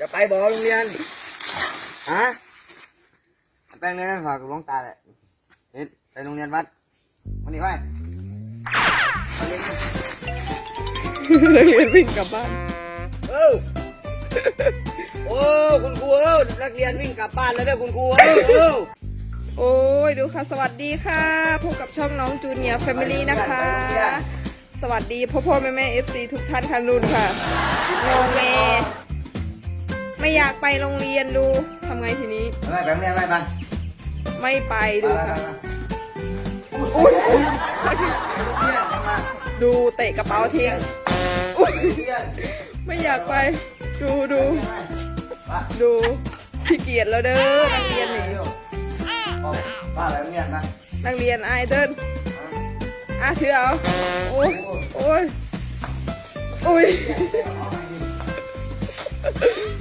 จะไปบอกโรงเรียนฮะไปโรงเรียนฝากกับหลวงตาแหละเห็นไปโรงเรียนวัดวันนี้ไปไปเรียนนะนักเรียนวิ่งกลับบ้านเอ้าโอ้คุณครูเอ้านักเรียนวิ่งกลับบ้านแล้วเด้อคุณครูเอ้าเอ้าโอ้ยดูค่ะ สวัสดีค่ะพบกับช่องน้องจูเนียร์แฟมิลี่นะคะ สวัสดีพ่อพ่อแม่แม่เอฟซีทุกท่านค่ะนุ่นค่ะงงเง ไม่อยากไปโรงเรียนดูทำไงทีนี้ ไปไปโรงเรียนไปไปไม่ไปไปดูไปค่ะไปอุ้ยอุ๊ยเรียนมาดูเตะกระเป๋าทิ้งอุ้ยเรียนไม่อยากไป ดูดูไปดูขี้เกียจแล้วเด้อนักเรียนนี่ป้าไปโรงเรียนนะนักเรียนไอายเดินอะถือเอาโอ้ยโอ้ยอุ้ยไม่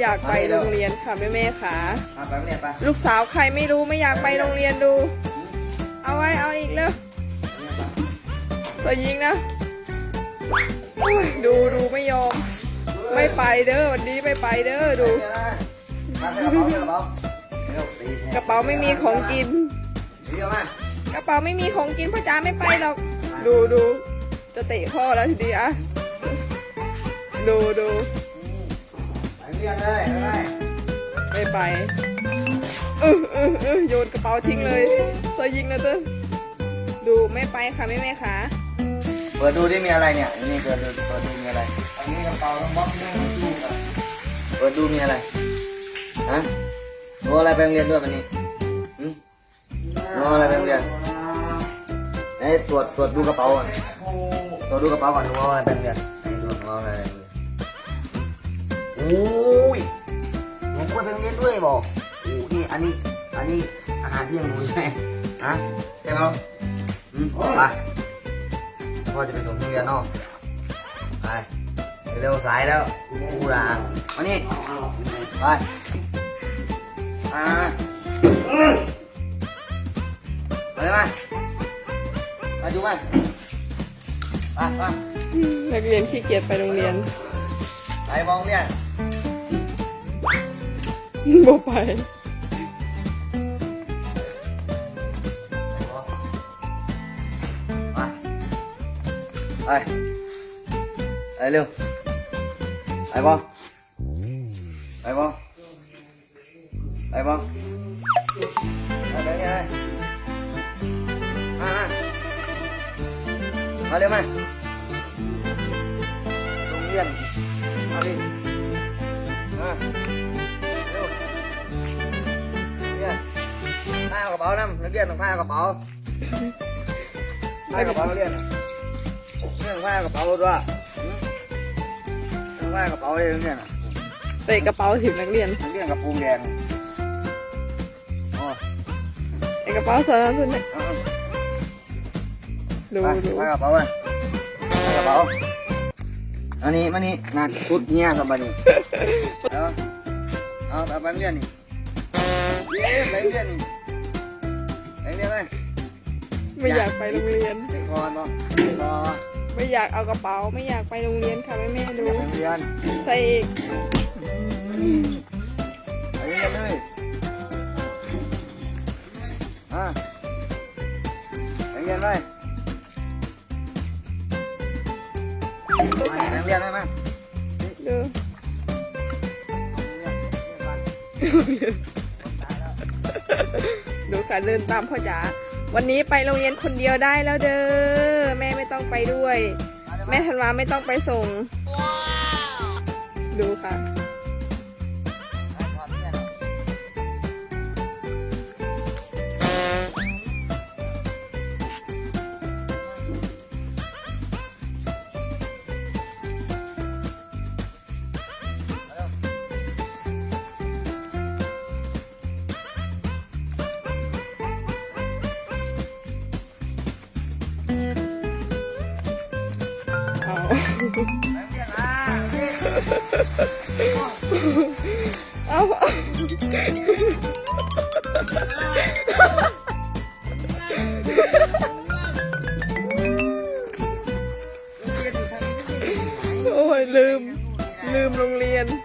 อยากไปโรงเรียนค่ะแม่แม่ๆค่ะมาไปโรงเรียนไปลูกสาวใครไม่รู้ไม่อยากไปโรงเรียนดู เอาไว้เอาอีกเลยสวยยิงนะอุ๊ยดูดูไม่ยอม ไม่ไปเด้อวันนี้ไม่ไปเด้อดูมาใส่กระเป๋าใส่กระเป๋าเร็วตีกระเป๋าไม่มีของกินเดี๋ยวมากระเป๋าไม่มีของกินพ่อจ๋าไม่ไปหรอก ดูดูจะเตะพ่อแล้วทีเดียวอะดูดูไป เรียนเลยไปไม่ไปเออเออเออโยนกระเป๋าทิ้งเลยสวยยิงนะเต้ดูไม่ไปค่ะแม่แม่ค่ะเปิดดูดิมีอะไรเนี่ย นี่เปิดดูเปิดดูมีอะไร อันนี้กระเป๋าต้องบล็อกนี่ตู้อะเปิดดูมีอะไร ฮะหนูเออะไรไปโรงเรียนด้วยวันนี้หึหนูเออะไรไปโรงเรียนเอ้ตรวจตรวจดูกระเป๋าก่อนตรวจดูกระเป๋าก่อนหนูเอาอะไรไปโรงเรียนไหนดูหนูเอาอะไร อ้ยหนูควรไปโรงเรียนด้วยบอกโอ้นี่อันนี้อันนี้อาหารเที่ยงหนูใช่ไหมฮะใช่ไหมอืมไปพ่อจะไปส่งที่โรงเรียนเนาะไปเร็วๆสายแล้วกูลามานี่ไปอ่าไปเลยมาไปดูมาไปไปนักเรียนขี้เกียจไปโรงเรียนไปมองเนี่ย บ่ไปมาไปไปเร็วไปบอไปบอไปบอ ป๋าน้ำนักเรียนต้องผ้าเอากระเป๋าผ้ากระเป๋าเรียนเรื่องผ้ากระเป๋าด้วยเรื่องผ้ากระเป๋าเรียนเนี่ยนะเตะกระเป๋าถึงนักเรียนเรื่องกระโปรงแดงโอ้ไอกระเป๋าสารพัดเนี่ยเอาดูเอาดูผ้ากระเป๋าไปผ้ากระเป๋าอันนี้มันนี่นัดชุดเนี่ยสบายนี่เอาเอาเอาไปเรียนนี่เรียนไปเรียนนี่ ไปเรียนไหมไม่อยากไปโรงเรียนไปก่อนเนาะรอไม่อยากเอากระเป๋า ไม่อยากไปโรงเรียนค่ะแม่แม่ๆดูไปเรียนใส่อีกไปเรียนเลยอะไปเรียนเลยดูค่ะไปเรียนได้ไหมดู ดูค่ะเดินตามพ่อจ๋าวันนี้ไปโรงเรียนคนเดียวได้แล้วเด้อแม่ไม่ต้องไปด้วย แม่ธันวาไม่ต้องไปส่ง ดูค่ะ 来，别！哈哈哈哈！哈哈。